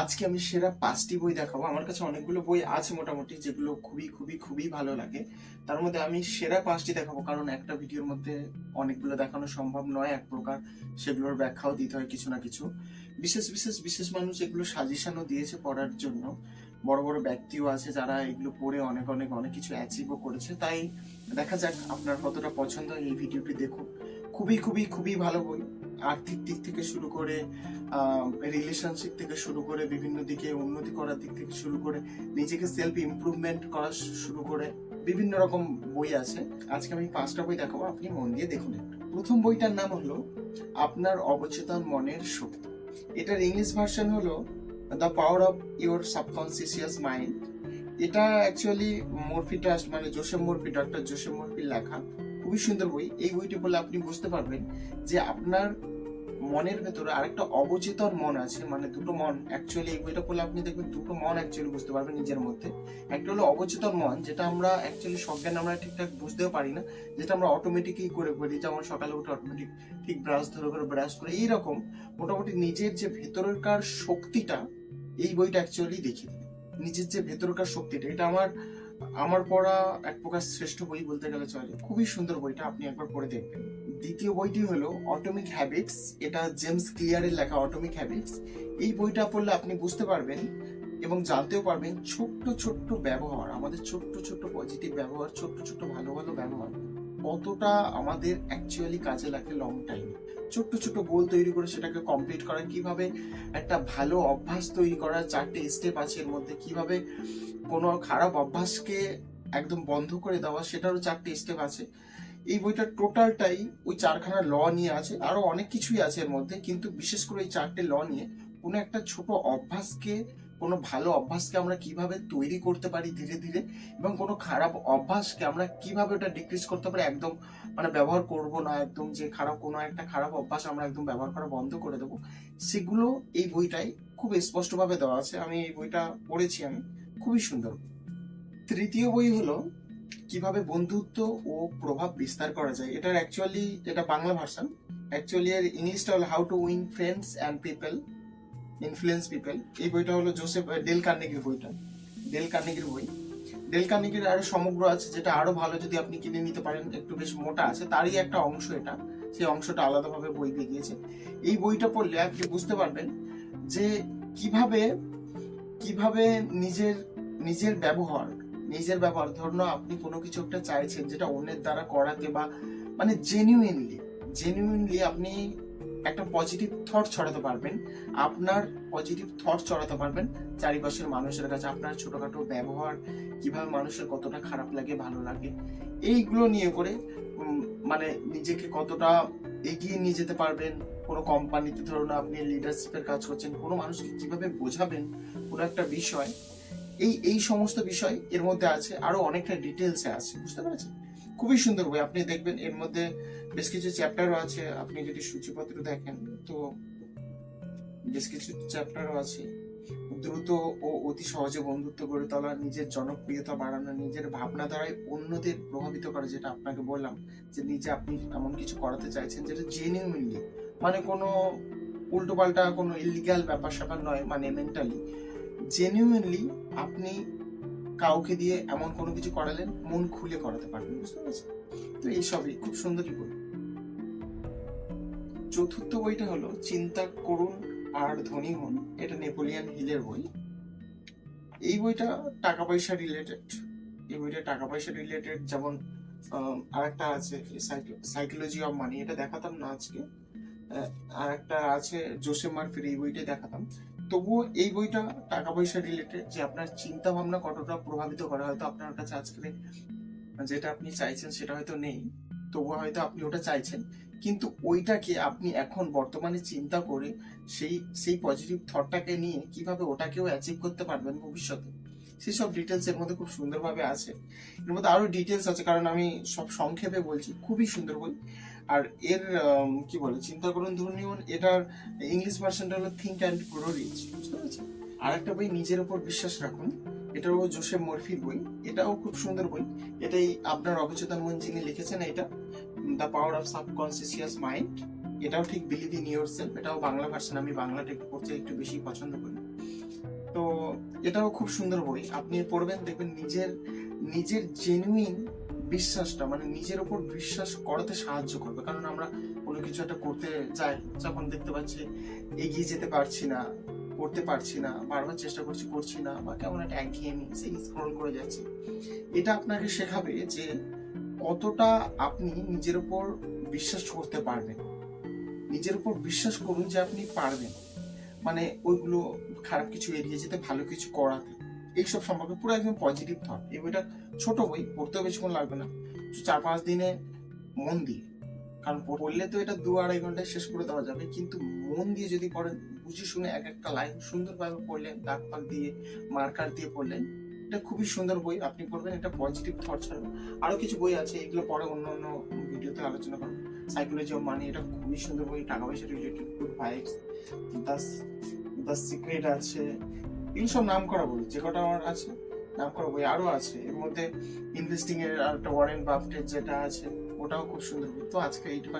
আজকে আমি সেরা পাঁচটি বই দেখাবো। আমার কাছে অনেকগুলো বই আছে মোটামুটি, যেগুলো খুবই খুবই খুবই ভালো লাগে। তার মধ্যে আমি সেরা পাঁচটি দেখাবো, কারণ একটা ভিডিওর মধ্যে অনেকগুলো দেখানো সম্ভব নয়, এক প্রকার সেগুলোর ব্যাখ্যাও দিতে হয় কিছু না কিছু। বিশেষ বিশেষ বিশেষ মানুষ এগুলো সাজেশনও দিয়েছে পড়ার জন্য। বড় বড় ব্যক্তিও আছে যারা এগুলো পড়ে অনেক অনেক অনেক কিছু অ্যাচিভও করেছে। তাই দেখা যাক আপনার কতটা পছন্দ এই ভিডিওটি দেখুন খুবই খুবই খুবই ভালো বই। আর্থিক দিক থেকে শুরু করে রিলেশনশিপ থেকে শুরু করে, বিভিন্ন দিকে উন্নতি করার দিক থেকে শুরু করে, নিজেকে সেলফ ইমপ্রুভমেন্ট করা শুরু করে, বিভিন্ন রকম বই আছে। আজকে আমি পাঁচটা বই দেখাবো, আপনি মন দিয়ে দেখুন। প্রথম বইটার নাম হলো, আপনার অবচেতন মনের শক্তি। এটার ইংলিশ ভার্সন হলো the power of your subconscious mind এটা অ্যাকচুয়ালি মরফি ট্রাস্ট মানে জোসেফ মরফি ডক্টর জোসেফ মরফির লেখা। খুবই সুন্দর বই। এই বইটি বলে আপনি বুঝতে পারবেন যে আপনার মনের ভেতরে আরেকটা অবচেতন মন আছে মানে দুটো মন। অ্যাকচুয়ালি এই বইটা পড়লে আপনি দেখবেন দুটো মন অ্যাকচুয়ালি বুঝতে পারবেন নিজের মধ্যে। একটা হলো অবচেতন মন, যেটা আমরা অ্যাকচুয়ালি সজ্ঞান আমরা ঠিকঠাক বুঝতেও পারি না, যেটা আমরা অটোমেটিকই করে করি যেমন সকালে উঠে অটোমেটিক ঠিক ব্রাশ ধরে করে ব্রাশ করে এইরকম মোটামুটি নিজের যে ভেতরকার শক্তিটা, এই বইটা অ্যাকচুয়ালি দেবে। নিজের যে ভেতরকার শক্তিটা, এটা আমার আমার পড়া এক প্রকার শ্রেষ্ঠ বই বলতে গেলে চলে। খুবই সুন্দর বইটা আপনি একবার পড়ে দেখবেন। দ্বিতীয় বইটি হলো অটোমিক হ্যাবিটস এটা জেমস ক্লিয়ারের লেখা অটোমিক হ্যাবিটস এই বইটা পড়লে আপনি বুঝতে পারবেন এবং জানতেও পারবেন ছোট্ট ছোট্ট ব্যবহার, আমাদের ছোট্ট ছোট্ট পজিটিভ ব্যবহার, ছোট্ট ছোট্ট ভালো ভালো ব্যবহার। কতটা আমাদের অ্যাকচুয়ালি কাজে লাগে লং টাইম ছোট্ট ছোট্ট গোল তৈরি করে সেটাকে কমপ্লিট করা, কীভাবে একটা ভালো অভ্যাস তৈরি করা, চারটে স্টেপ আছে এর মধ্যে, কীভাবে কোনো খারাপ অভ্যাসকে একদম বন্ধ করে দেওয়া, সেটারও চারটে স্টেপ আছে। এই বইটার টোটালটাই ওই চারখানা ল নিয়ে আছে আরও অনেক কিছুই আছে এর মধ্যে, কিন্তু বিশেষ করে এই চারটে ল নিয়ে কোনো একটা ছোট অভ্যাসকে কোনো ভালো অভ্যাসকে আমরা কীভাবে তৈরি করতে পারি ধীরে ধীরে এবং কোনো খারাপ অভ্যাসকে আমরা কীভাবে ওটা ডিক্রিজ করতে পারি একদম মানে ব্যবহার করব না, একদম যে খারাপ, কোনো একটা খারাপ অভ্যাস আমরা একদম ব্যবহার করা বন্ধ করে দেবো, সেগুলো এই বইটাই খুব স্পষ্টভাবে দেওয়া আছে। আমি এই বইটা পড়েছি আমি, খুবই সুন্দর। তৃতীয় বই হলো কীভাবে বন্ধুত্ব ও প্রভাব বিস্তার করা যায়। এটার অ্যাকচুয়ালি এটা বাংলা ভার্সন অ্যাকচুয়ালি এর ইংলিশটা হলো how to win friends and people influence people এই বইটা হলো জোসেফ ডেল কার্নেগির বইটা। ডেল কার্নেগির বই। ডেল কার্নেগির আরও সমগ্র আছে, যেটা আরও ভালো যদি আপনি কিনে নিতে পারেন, একটু বেশ মোটা আছে, তারই একটা অংশ এটা। সেই অংশটা আলাদাভাবে বই বেরিয়েছে এই বইটা পড়লে আপনি বুঝতে পারবেন যে কীভাবে কীভাবে নিজের নিজের ব্যবহার নিজের ব্যবহার, ধরুন আপনি কোনো কিছু একটা চাইছেন যেটা অন্যের দ্বারা করাতে বা মানে জেনুইনলি জেনুইনলি আপনি একটা পজিটিভ থট ছড়াতে পারবেন। আপনার পজিটিভ থট ছড়াতে পারবেন। চারিপাশের মানুষের কাছে আপনার ছোটখাটো ব্যবহার, কীভাবে মানুষের কতটা খারাপ লাগে, ভালো লাগে, এইগুলো নিয়ে করে মানে নিজেকে কতটা এগিয়ে নিয়ে যেতে পারবেন। কোনো কোম্পানিতে ধরুন আপনি লিডারশিপের কাজ করছেন, কোনো মানুষকে কীভাবে বোঝাবেন, কোনো একটা বিষয়, এই এই সমস্ত বিষয় এর মধ্যে আছে, আরও অনেকটা ডিটেলসে আছে, বুঝতে পেরেছেন? খুবই সুন্দর বই। আপনি দেখবেন এর মধ্যে বেশ কিছু চ্যাপ্টারও আছে। আপনি যদি সূচিপত্র দেখেন, তো বেশ কিছু চ্যাপ্টারও আছে। দ্রুত ও অতি সহজে বন্ধুত্ব গড়ে তোলা, নিজের জনপ্রিয়তা বাড়ানো, নিজের ভাবনা দ্বারাই অন্যদের প্রভাবিত করা, যেটা আপনাকে বললাম যে নিজে আপনি এমন কিছু করাতে চাইছেন যেটা জেনুইনলি মানে কোনো উল্টোপাল্টা কোনো ইলিগাল ব্যাপার স্যাপার নয় মানে মেন্টালি জেনুইনলি আপনি কাউকে দিয়ে এমন কোনো কিছু করালেন, মন খুলে করাতে পারবেন, বুঝতে পেরেছেন? তো এইসবই খুব সুন্দরই বই। চতুর্থ বইটা হলো, চিন্তা করুন আর ধনী হন। এটা নেপোলিয়ান হিলের বই। এই বইটা টাকা পয়সা রিলেটেড এই বইটা টাকা পয়সা রিলেটেড যেমন আর একটা আছে সাইকোলজি অফ মানি এটা দেখাতাম না আজকে। আর একটা আছে জোসে মার্ফির এই বইটা দেখাতাম। তবুও এই বইটা টাকা পয়সা রিলেটেড যে আপনার চিন্তা ভাবনা কতটা প্রভাবিত করে, হয়তো আপনার কাছে আজকে যেটা আপনি চাইছেন সেটা হয়তো নেই, তবুও হয়তো আপনি ওটা চাইছেন। কিন্তু ওইটাকে আপনি এখন বর্তমানে চিন্তা করে সেই সেই পজিটিভ থটটাকে নিয়ে কীভাবে ওটাকেও অ্যাচিভ করতে পারবেন ভবিষ্যতে? সেসব ডিটেলস এর মধ্যে খুব সুন্দরভাবে আছে। এর মধ্যে আরও ডিটেলস আছে, কারণ আমি সব সংক্ষেপে বলছি, খুবই সুন্দর বই। আর এর কি বলে, চিন্তা করুন ধরুন এটার ইংলিশ ভার্সনটা হলো থিঙ্ক অ্যান্ড গ্রো রিচ বুঝতে পেরেছেন? আর একটা বই নিজের উপর বিশ্বাস রাখুন, এটাও জোসেফ মরফির বই, এটাও খুব সুন্দর বই। এটাই আপনার অবচেতন মন যিনি লিখেছেন এটা the power of subconscious mind এটাও ঠিক বিলিভ ইন ইয়োর সেলফ এটাও বাংলা ভার্সন আমি বাংলাটা একটু পড়তে একটু বেশি পছন্দ করি। এটাও খুব সুন্দর বই। আপনি পড়বেন, দেখবেন নিজের নিজের জেনুইন বিশ্বাসটা মানে নিজের উপর বিশ্বাস করাতে সাহায্য করবে। কারণ আমরা কোনো কিছু একটা করতে যাই, যখন দেখতে পাচ্ছি এগিয়ে যেতে পারছি না, করতে পারছি না, বারবার চেষ্টা করছি করছি না, বা কেমন একটা একঘেয়েমি, সেই স্ক্রল করে যাচ্ছি। এটা আপনাকে শেখাবে যে কতটা আপনি নিজের উপর বিশ্বাস করতে পারবেন। নিজের উপর বিশ্বাস করুন যে আপনি পারবেন। মানে ওইগুলো খারাপ কিছু এড়িয়ে যেতে, ভালো কিছু করাতে। এইসব সম্পর্কে পুরো একদম পজিটিভ থট এই বইটা ছোট বই, পড়তেও বেশিক্ষণ লাগবে না। চার পাঁচ দিনে মন দিয়ে। কারণ পড়লে তো এটা দু আড়াই ঘন্টায় শেষ করে দেওয়া যাবে। কিন্তু মন দিয়ে যদি পড়েন, বুঝে শুনে এক একটা লাইন সুন্দরভাবে পড়লেন দাগ ফাগ দিয়ে, মার্কার দিয়ে পড়লেন এটা খুবই সুন্দর বই। আপনি পড়বেন, এটা পজিটিভ থট ছাড়বে আরও কিছু বই আছে, এগুলো পরে অন্য অন্য ভিডিওতে আলোচনা করব। সাইকোলজি অফ মানি এটা খুবই সুন্দর বই। টাকা পয়সা রিলেটেড গুড ভাইবস দাস দ্য সিক্রেট আছে। এই সব নাম করা বই যে কটা আমার আছে নাম করা বই আরও আছে। এর মধ্যে ইনভেস্টিং এর একটা ওয়ারেন বাফটের যেটা আছে, ওটাও খুব সুন্দর তো আজকে এইটুকু